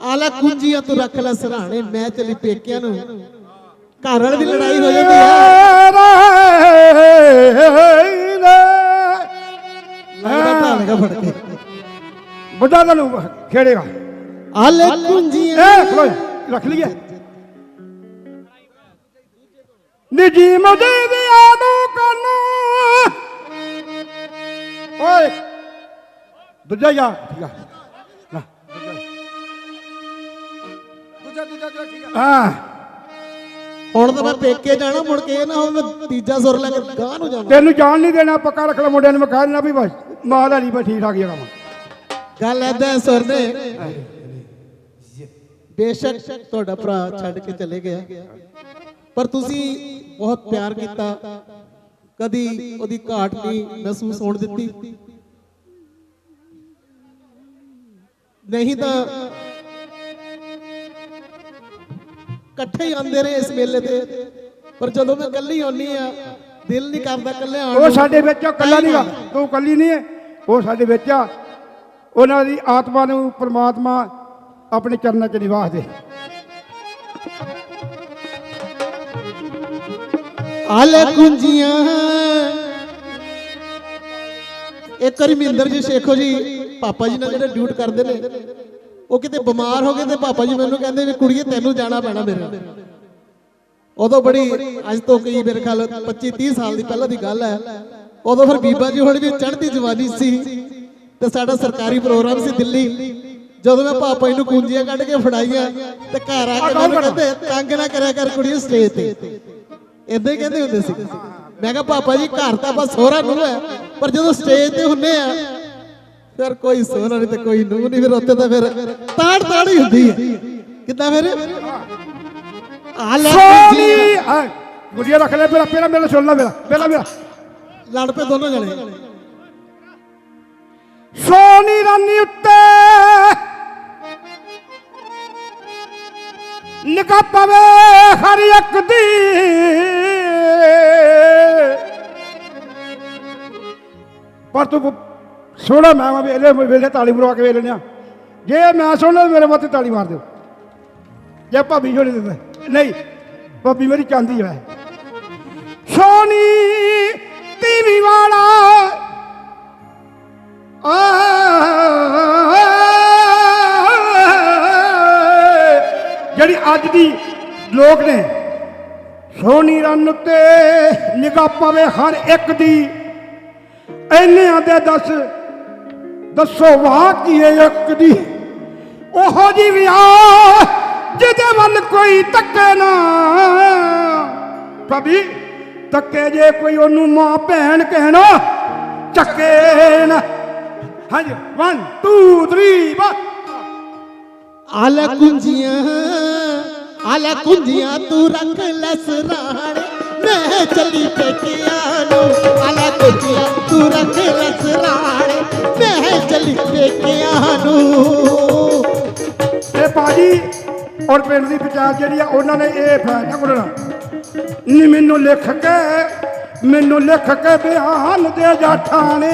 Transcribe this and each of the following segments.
ਆਲਾ ਕੁੰਜੀਆਂ ਤੂੰ ਰੱਖ ਲੈ ਸਰਾਣੇ ਮੈਂ ਚਲੀ ਪੇਕਿਆਂ ਨੂੰ। ਘਰ ਵਾਲੇ ਦੀ ਲੜਾਈ ਹੋ ਜਾਂਦੀ ਆ। ਲੱਗਦਾ ਫੜ ਕੇ। ਵੱਡਾ ਤੈਨੂੰ ਖੇੜੇਗਾ ਆਲੇ ਕੁੰਜੀਆਂ ਇਹ ਖਲੋ ਜਾ, ਰੱਖ ਲਈਏ। ਨਿਜੀ ਮਦੇ ਦੇ ਆਦੋ ਕੰਨ। ਓਏ ਦੂਜਾ ਜਾ ਠੀਕ ਆ। ਹਾਂ। ਹੁਣ ਤਾਂ ਮੈਂ ਪੇਕੇ ਜਾਣਾ ਮੁੜ ਕੇ ਇਹ ਨਾ ਹੋਵੇ ਮੈਂ ਤੀਜਾ ਸੁਰ ਲੈ ਕੇ ਗਾਂ ਨੂੰ ਜਾਵਾਂ। ਤੈਨੂੰ ਜਾਣ ਨਹੀਂ ਦੇਣਾ ਪੱਕਾ ਰੱਖ ਲੈ ਮੁੰਡਿਆਂ ਨੂੰ ਮੈਂ ਕਹਿ ਦੇਣਾ ਵੀ ਬਸ ਮਾਂ ਦਾ ਨਹੀਂ ਬਸ ਠੀਕ ਠਾਕ ਕੰਮ ਗੱਲ ਐਦਾਂ ਸੁਰ ਨੇ ਬੇਸ਼ੱਕ ਤੁਹਾਡਾ ਭਰਾ ਛੱਡ ਕੇ ਚਲੇ ਗਿਆ। ਪਰ ਤੁਸੀਂ ਬਹੁਤ ਪਿਆਰ ਕੀਤਾ। ਕਦੀ ਉਹਦੀ ਘਾਟ ਨਹੀਂ ਮਹਿਸੂਸ ਹੋਣ ਦਿੱਤੀ। ਨਹੀਂ ਤਾਂ ਇਕੱਠੇ ਹੀ ਆਉਂਦੇ ਰਹੇ ਇਸ ਮੇਲੇ ਤੇ। ਪਰ ਜਦੋਂ ਮੈਂ ਇਕੱਲੀ ਆਉਣੀ ਆ ਦਿਲ ਨਹੀਂ ਕਰਦਾ ਇਕੱਲੇ ਆਉਣ ਉਹ। ਸਾਡੇ ਵਿੱਚ ਆ, ਕੱਲਾ ਨਹੀਂਗਾ ਤੂੰ ਕੱਲੀ ਨਹੀਂ ਹੈ। ਉਹ ਸਾਡੇ ਵਿੱਚ ਆ। ਉਹਨਾਂ ਦੀ ਆਤਮਾ ਨੂੰ ਪ੍ਰਮਾਤਮਾ ਆਪਣੇ ਚਰਨਾਂ 'ਚ ਨਿਵਾਸ ਦੇ। ਆਲੇ ਕੁੰਜੀਆਂ ਇੱਕ ਵਾਰੀ ਮਹਿੰਦਰ ਜੀ ਸ਼ੇਖੋ ਜੀ ਪਾਪਾ ਜੀ ਨਾਲ ਜਿਹੜੇ ਡਿਊਟ ਕਰਦੇ ਨੇ। ਉਹ ਕਿਤੇ ਬਿਮਾਰ ਹੋ ਗਏ ਤੇ ਪਾਪਾ ਜੀ ਮੈਨੂੰ ਕਹਿੰਦੇ ਵੀ ਕੁੜੀਏ ਤੈਨੂੰ ਜਾਣਾ ਪੈਣਾ ਮੇਰੇ ਉਦੋਂ ਬੜੀ ਅੱਜ ਤੋਂ ਕਈ ਮੇਰੇ ਖਿਆਲ 25 30 ਸਾਲ ਦੀ ਪਹਿਲਾਂ ਦੀ ਗੱਲ ਹੈ। ਉਦੋਂ ਫਿਰ ਬੀਬਾ ਜੀ ਹੁਣ ਵੀ ਚੜ੍ਹਦੀ ਜਵਾਨੀ ਸੀ ਤੇ ਸਾਡਾ ਸਰਕਾਰੀ ਪ੍ਰੋਗਰਾਮ ਸੀ ਦਿੱਲੀ। ਜਦੋਂ ਮੈਂ ਪਾਪਾ ਜੀ ਨੂੰ ਕੁੰਜੀਆਂ ਕੱਢ ਕੇ ਫੜਾਈਆਂ ਤੇ ਘਰ ਆ ਕੇ ਮੈਨੂੰ ਕਹਿੰਦੇ ਤੰਗ ਨਾ ਕਰਿਆ ਕਰ ਕੁੜੀਏ ਸਟੇਜ ਤੇ। ਇਦਾਂ ਹੀ ਕਹਿੰਦੇ ਹੁੰਦੇ ਸੀ। ਮੈਂ ਕਿਹਾ ਪਾਪਾ ਜੀ ਘਰ ਤਾਂ ਬਸ ਸੋਹਰਾ ਨੂੰ ਹੈ ਪਰ ਜਦੋਂ ਸਟੇਜ ਤੇ ਹੁੰਨੇ ਆ ਫਿਰ ਕੋਈ ਸੋਹਰਾ ਨਹੀਂ ਤੇ ਕੋਈ ਨੂੰ ਨਹੀਂ ਫਿਰ ਉੱਥੇ ਤਾਂ ਫਿਰ ਤਾੜ ਤਾੜ ਹੀ ਹੁੰਦੀ ਹੈ। ਕਿੱਦਾਂ ਫਿਰ? ਆ ਲੈ ਸੋਨੀ! ਆ ਗੁੜੀਆ ਰੱਖ ਲੈ ਮੇਰਾ ਪਹਿਲਾਂ ਮੇਰਾ ਸੁਣ ਲੈ ਮੇਰਾ ਪਹਿਲਾਂ ਮੇਰਾ। ਲੜ ਪਏ ਦੋਨੋਂ ਜਣੇ। ਸੋਨੀ ਰਾਨੀ ਉੱਤੇ ਨਿਕਾ ਪਵੇ ਹਰ ਇੱਕ ਦੀ। ਪਰ ਤੂੰ ਸੋਹਣਾ ਮੈਂ ਵਾ ਵੇਲੇ ਵੇਲੇ ਤਾਲੀ ਮਰਵਾ ਕੇ ਵੇਲੇ ਨੇ ਜੇ ਮੈਂ ਸੋਹਣਾ ਮੇਰੇ ਮੱਥੇ ਤਾਲੀ ਮਾਰ ਦਿਓ। ਜੇ ਭਾਬੀ ਛੋੜੀ ਦਿੰਦਾ। ਨਹੀਂ, ਭਾਬੀ ਮੇਰੀ ਚਾਂਦੀ ਹੈ ਸੋਨੀ ਤੀਵੀ ਵਾਲਾ। ਜਿਹੜੀ ਅੱਜ ਦੀ ਲੋਕ ਨੇ, ਸੋਨੀ ਰਨ ਉੱਤੇ ਨਿਗਾਹ ਪਵੇ ਹਰ ਇੱਕ ਦੀ। ਐਨਿਆਂ ਦੇ ਦੱਸ ਦੱਸੋ ਵਾਹ ਕੀ ਹੈ ਇੱਕ ਦੀ? ਉਹੋ ਜੀ ਵਿਆਹ ਜਿਹਦੇ ਵੱਲ ਕੋਈ ਤੱਕੇ ਨਾ। ਭਾਬੀ, ਤੱਕੇ ਜੇ ਕੋਈ ਉਹਨੂੰ ਮਾਂ ਭੈਣ ਕਹਿਣਾ, ਚੱਕੇ ਨਾ। ਹਾਂਜੀ 1 2 3 ਬਸ ਆਲੇ ਕੁੰਜੀਆਂ ਆਲੇ ਕੁੰਜੀਆਂ ਤੂੰ ਰੱਖ ਲੈ ਸਰਾਣੇ। ਮੈਂ ਚੱਲੀ ਪੇਕਿਆਂ ਨੂੰ ਆਲੇ ਕੁੰਜੀਆਂ ਤੂੰ ਰੱਖ ਲੈ ਸਰਾਣੇ ਮੈਂ ਚੱਲੀ ਪੇਕਿਆਂ ਨੂੰ ਇਹ ਬਾਜੀ ਔਰ ਪਿੰਡ ਦੀ ਪੰਚਾਇਤ ਜਿਹੜੀ ਆ ਉਹਨਾਂ ਨੇ ਇਹ ਫੈਸਲਾ ਕਰਨਾ ਨੀ ਮੈਨੂੰ ਲਿਖ ਕੇ ਮੈਨੂੰ ਲਿਖ ਕੇ ਬਿਆਨ ਦੇ ਜਾਠਾਣੇ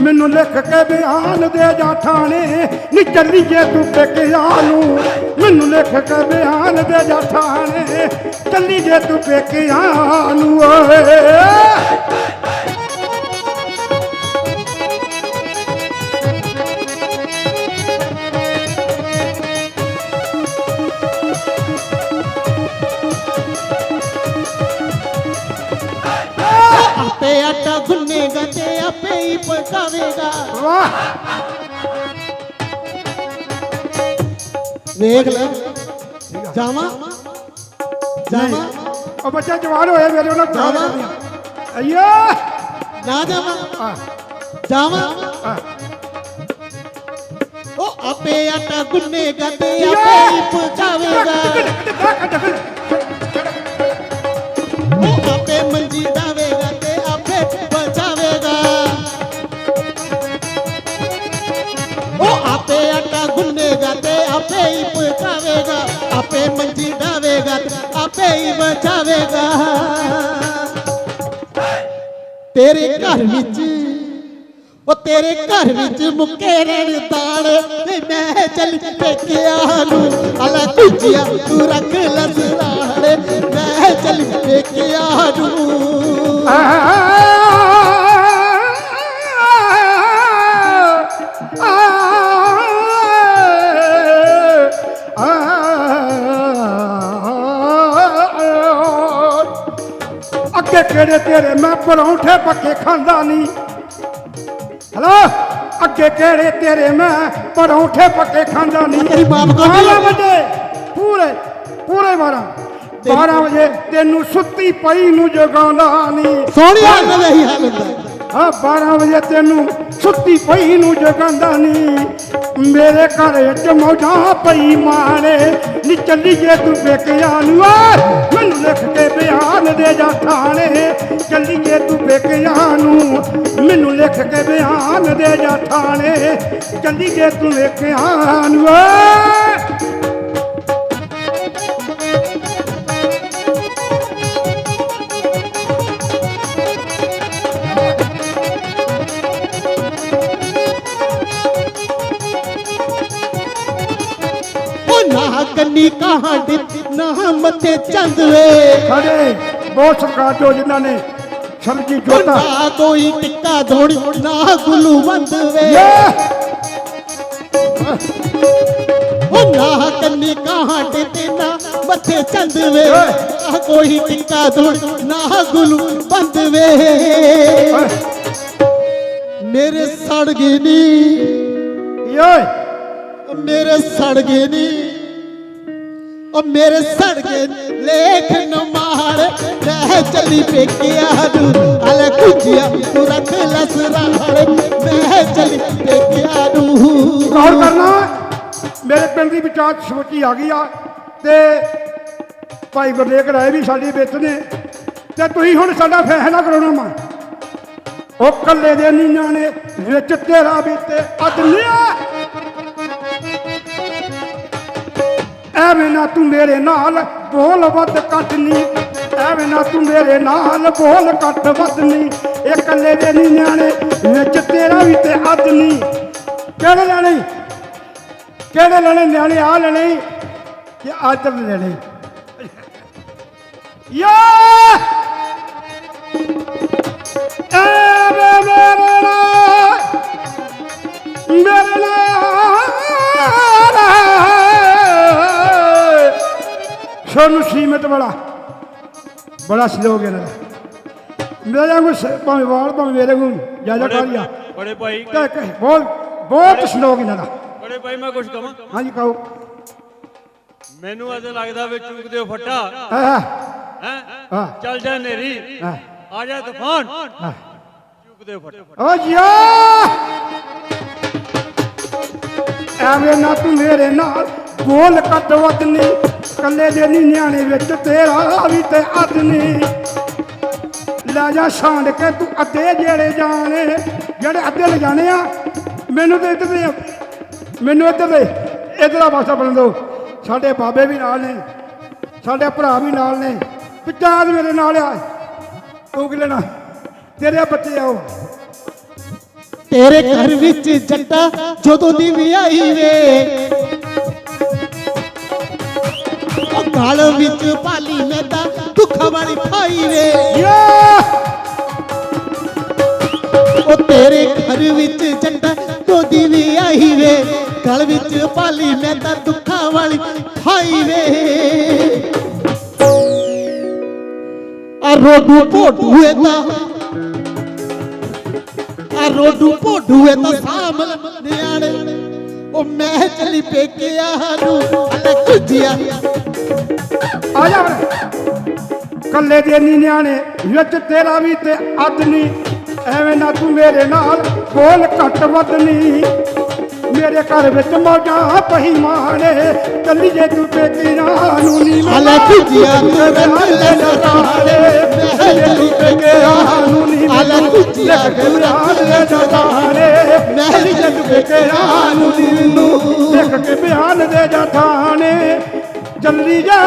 ਮੈਨੂੰ ਲਿਖ ਕੇ ਬਿਆਨ ਦੇ ਜਾਠਾਣੇ ਨੀ ਚੱਲੀ ਜੇ ਤੂੰ ਪੇਕਿਆਂ ਨੂੰ ਮੈਨੂੰ ਲਿਖ ਕੇ ਬਿਆਨ ਦੇ ਜਾ ਠਾਣੇ ਚੱਲੀ ਜੇ ਤੂੰ ਪੇਕਿਆਂ ਨੂੰ ਓਏ ਆਪੇ ਆਟਾ ਗੁੰਨੇਗਾ ਤੇ ਆਪੇ ਹੀ ਪਕਾਵੇਗਾ ਵਾਹ। ਵੇਖ ਲੈ। ਜਾਵਾਂ? ਜਾਵਾਂ? ਉਹ ਬੱਚਾ ਜਵਾਨ ਹੋਇਆ ਮੇਰੇ ਉਹਨਾਂ ਜਾਵਾਂ। ਅਈਆ ਨਾ ਜਾਵਾਂ? ਜਾਵਾਂ? ਉਹ ਆਪੇ ਆਟਾ ਗੁੰਨੇਗਾ ਤੇ ਆਪੇ ਹੀ ਪਕਾਵੇਗਾ ਉਹ ਆਪੇ ਮੰਜੀ ਡਾਵੇਗਾ ਆਪੇ ਹੀ ਆਪੇ ਮੰਜੀ ਡਾਵੇਗਾ ਆਪੇ ਹੀ ਬਚਾਵੇਗਾ। ਤੇਰੇ ਘਰ ਵਿੱਚ, ਉਹ ਤੇਰੇ ਘਰ ਵਿੱਚ ਮੁੱਕੇ ਰਹਿਣ ਦਾਲ ਤੇ ਮੈਂ ਚੱਲ ਪੇਕਿਆਂ ਨੂੰ, ਅਲਾ ਕੁਝਿਆ ਤੂੰ ਰੱਖ ਅੱਗੇ ਕਿਹੜੇ ਤੇਰੇ? ਮੈਂ ਪਰੌਂਠੇ ਪੱਕੇ ਖਾਂਦਾ ਨਹੀਂ। ਹਲੋ ਅੱਗੇ ਕਿਹੜੇ ਤੇਰੇ? ਮੈਂ ਪਰੌਂਠੇ ਪੱਕੇ ਖਾਂਦਾ ਨਹੀਂ। ਤੇਰੀ ਮਾਂ ਕੋਲ? 12 ਵਜੇ ਪੂਰੇ ਪੂਰੇ 12 12 ਵਜੇ ਤੈਨੂੰ ਸੁੱਤੀ ਪਈ ਨੂੰ ਜਗਾਉਂਦਾ ਨਹੀਂ। ਸੋਹਣਿਆ ਇਹਨਾਂ ਦਾ ਇਹੀ ਹਾਲ ਹੁੰਦਾ ਹੈ। ਹਾਂ 12 ਵਜੇ ਤੈਨੂੰ ਸੁੱਤੀ ਪਈ ਨੂੰ ਜਗਾਉਂਦਾ ਨਹੀਂ ਮੇਰੇ ਘਰ ਵਿੱਚ ਮੌਜਾਂ ਪਈ ਮਾਰੇ ਨੀ ਚੱਲੀ ਜੇ ਤੂੰ ਪੇਕਿਆਂ ਨੂੰ। ਮੈਨੂੰ ਲਿਖ ਕੇ ਬਿਆਨ ਦੇ ਜਾ ਥਾਣੇ। ਚੱਲੀ ਜੇ ਤੂੰ ਪੇਕਿਆਂ ਨੂੰ। ਮੈਨੂੰ ਲਿਖ ਕੇ ਬਿਆਨ ਦੇ ਜਾ ਥਾਣੇ। ਚੱਲੀ ਜੇ ਤੂੰ ਪੇਕਿਆਂ ਨੂੰ। ਕੰਨੀ ਕਹਾਂਡੀ ਨਾ ਮੱਥੇ ਚੰਦ ਵੇ। ਸਾਡੇ ਬਹੁਤ ਸਰਕਾਰ ਜੋ ਜਿਨ੍ਹਾਂ ਨੇ ਸਰਜੀ ਜੋਤਾ। ਨਾ ਕੋਈ ਟਿੱਕਾ ਧੋਣੀ ਨਾ ਗੁਲੂ ਬੰਦ ਵੇ। ਉਹ ਨਾ ਕੰਨੀ ਕਹਾਂਡੀ ਤੇ ਨਾ ਮੱਥੇ ਚੰਦ ਵੇ। ਨਾ ਕੋਈ ਟਿੱਕਾ ਧੋਣੀ ਨਾ ਗੁਲੂ ਬੰਦ ਵੇ। ਮੇਰੇ ਸੜ ਗਏ ਨੀ। ਓਏ। ਮੇਰੇ ਸੜ ਗਏ ਨੀ। ਉਹ ਮੇਰੇ ਸੜ ਲੇਖ ਨ ਮਾਰ ਮੈਂ ਪੇਕਿਆ ਨੂੰ। ਹਲੇ ਕੁਝਿਆ ਤੂੰ ਰੱਖ ਲਸਰਾੜੇ ਮੈਂ ਚੱਲੀ ਪੇਕਿਆ ਨੂੰ। ਗੌਰ ਕਰਨਾ, ਮੇਰੇ ਪਿੰਡ ਦੀ ਵਿਚਾਰ ਸੋਚੀ ਆ ਗਈ ਆ ਤੇ ਭਾਈ ਗੁਰਦੇਵ ਰਾਏ ਵੀ ਸਾਡੇ ਵਿੱਚ ਨੇ ਤੇ ਤੁਸੀਂ ਹੁਣ ਸਾਡਾ ਫੈਸਲਾ ਕਰਾਉਣਾ ਵਾ। ਉਹ ਕੱਲੇ ਦੇ ਨੀਆਂ ਨੇ ਵਿੱਚ ਤੇਰਾ ਵੀ ਤੇ ਅਦਲਿਆ ਐਵੇਂ ਨਾ ਤੂੰ ਮੇਰੇ ਨਾਲ ਬੋਲ ਵੱਧ ਕੱਟ ਨਹੀਂ ਐਵੇਂ ਨਾ ਤੂੰ ਮੇਰੇ ਨਾਲ ਬੋਲ ਕੱਟ ਵੱਧ ਨਹੀਂ ਇਹ ਕੱਲੇ ਦੇ ਨੀਆਂ ਨੇ ਵਿੱਚ ਤੇਰਾ ਵੀ ਤੇ ਹੱਦ ਨਹੀਂ ਕਿਹੜੇ ਲੈਣੇ? ਕਿਹੜੇ ਲੈਣੇ ਨਿਆਣੇ? ਆ ਲੈਣੇ ਕਿ ਅੱਜ ਲੈਣੇ? ਯਾ! ਸਾਨੂੰ ਸੀਮਤ ਬੜਾ। ਬੜਾ ਸਲੋਗ ਇਹਨਾਂ ਦਾ ਮੇਰੇ ਨੂੰ ਭਾਵੇਂ ਵਾਲ ਭਾਵੇਂ ਮੇਰੇ ਨੂੰ ਜ਼ਿਆਦਾ ਕਾਲੀਆ ਬੜੇ ਭਾਈ। ਕਹਿ ਕਹਿ ਬਹੁਤ ਬਹੁਤ ਸਲੋਗ ਇਹਨਾਂ ਦਾ ਬੜੇ ਭਾਈ ਮੈਂ ਕੁਝ ਕਹਾਂ? ਹਾਂਜੀ ਕਹੋ ਮੈਨੂੰ ਅੱਜ ਲੱਗਦਾ ਵੀ ਚੂਕਦੇ ਹੋ ਫੱਟਾ। ਹਾਂ ਹੈ। ਹਾਂ? ਚੱਲ ਜਾ ਨੇਰੀ। ਆ ਜਾ ਤੂਫਾਨ। ਚੂਕਦੇ ਹੋ ਫੱਟਾ। ਓ ਯਾ ਐਵੇਂ ਨਾ ਤੂੰ ਮੇਰੇ ਨਾਲ ਬੋਲ ਕੱਟ ਵੱਧ ਨਹੀਂ ਕੱਲੇ ਦੇ ਨੀ ਨਿਆਣੇ ਵਿੱਚ ਤੇਰਾ ਵੀ ਤੇ ਅੱਧ ਲੈ ਜਾ ਛਾਂਡ ਕੇ ਤੂੰ ਅੱਧੇ ਜਿਹੜੇ ਜਾਣੇ, ਜਿਹੜੇ ਅੱਧੇ ਲੈ ਜਾਣੇ ਆ, ਮੈਨੂੰ ਤੇ ਇੱਧਰ ਦੇ ਮੈਨੂੰ ਇੱਧਰ ਦੇ ਇੱਧਰ ਪਾਸਾ ਬਣ ਦੋ। ਸਾਡੇ ਬਾਬੇ ਵੀ ਨਾਲ ਨੇ, ਸਾਡੇ ਭਰਾ ਵੀ ਨਾਲ ਨੇ। ਪਿੱਛਾ ਮੇਰੇ ਨਾਲ ਆ। ਤੂੰ ਕੀ ਲੈਣਾ। ਤੇਰੇ ਬੱਚੇ ਆਓ ਤੇਰੇ ਘਰ ਵਿੱਚ ਜੱਟਾ ਜਦੋਂ ਦੀ ਵਿਆਹੀ ਵੇ ਗਲ ਵਿੱਚ ਪਾਲੀ ਮੈਂ ਤਾਂ ਦੁੱਖਾਂ ਵਾਲੀ ਖਾਈ ਵੇ। ਉਹ ਤੇਰੇ ਘਰ ਵਿੱਚ ਜੱਟਾ ਦੋਦੀ ਵੀ ਆਈ ਵੇ। ਗਲ ਵਿੱਚ ਪਾਲੀ ਮੈਂ ਤਾਂ ਦੁੱਖਾਂ ਵਾਲੀ ਖਾਈ ਵੇ। ਆ ਰੋਡੂ ਭੋਡੂਏ ਤਾਂ ਆ ਰੋਡੂ ਭੋਡੂਏ ਤਾਂ ਸਾਹਮਣ ਨਿਆਣੇ। ਉਹ ਮੈਂ ਚਲੀ ਪੇਕਿਆ ਨੂੰ ਹਲੇ ਕੁਝਿਆ ਆ ਜਾ ਫਿਰ ਕੱਲੇ ਦੇ ਨੀ ਨਿਆਣੇ ਵਿੱਚ ਤੇਰਾ ਵੀ ਤੇ ਅੱਧ ਨਹੀਂ ਐਵੇਂ ਨਾ ਤੂੰ ਮੇਰੇ ਨਾਲ ਬੋਲ ਘੱਟ ਵੱਧ ਨਹੀਂ ਮੇਰੇ ਘਰ ਵਿੱਚ ਮੌਜਾਂ ਪਈ ਮਾਣੇ ਚੱਲੀ ਜੇ ਤੂੰ ਪੇਕੀ ਨੂੰ ਨੀ ਹਲੇ ਕੁਝਿਆ ਤੂੰ ਰੱਖ ਲੈ ਜਗਾੜੇ ਮੈਂ ਜੇ ਤੂੰ ਪੇਕੀ ਨੂੰ ਨੀ ਹਲੇ ਕੁਝਿਆ ਤੂੰ ਰੱਖ ਲੈ ਜਗਾੜੇ ਮੈਂ ਜੇ ਤੂੰ ਪੇਕੀ ਨੂੰ ਨੀ ਲਿਖ ਕੇ ਬਿਆਨ ਦੇ ਜਾ ਜਲਦੀ ਜਾ।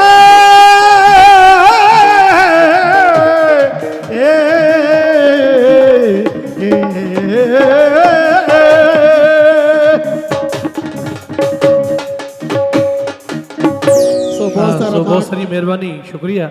ਬਹੁਤ ਸਾਰੀ ਮਿਹਰਬਾਨੀ ਸ਼ੁਕਰੀਆ।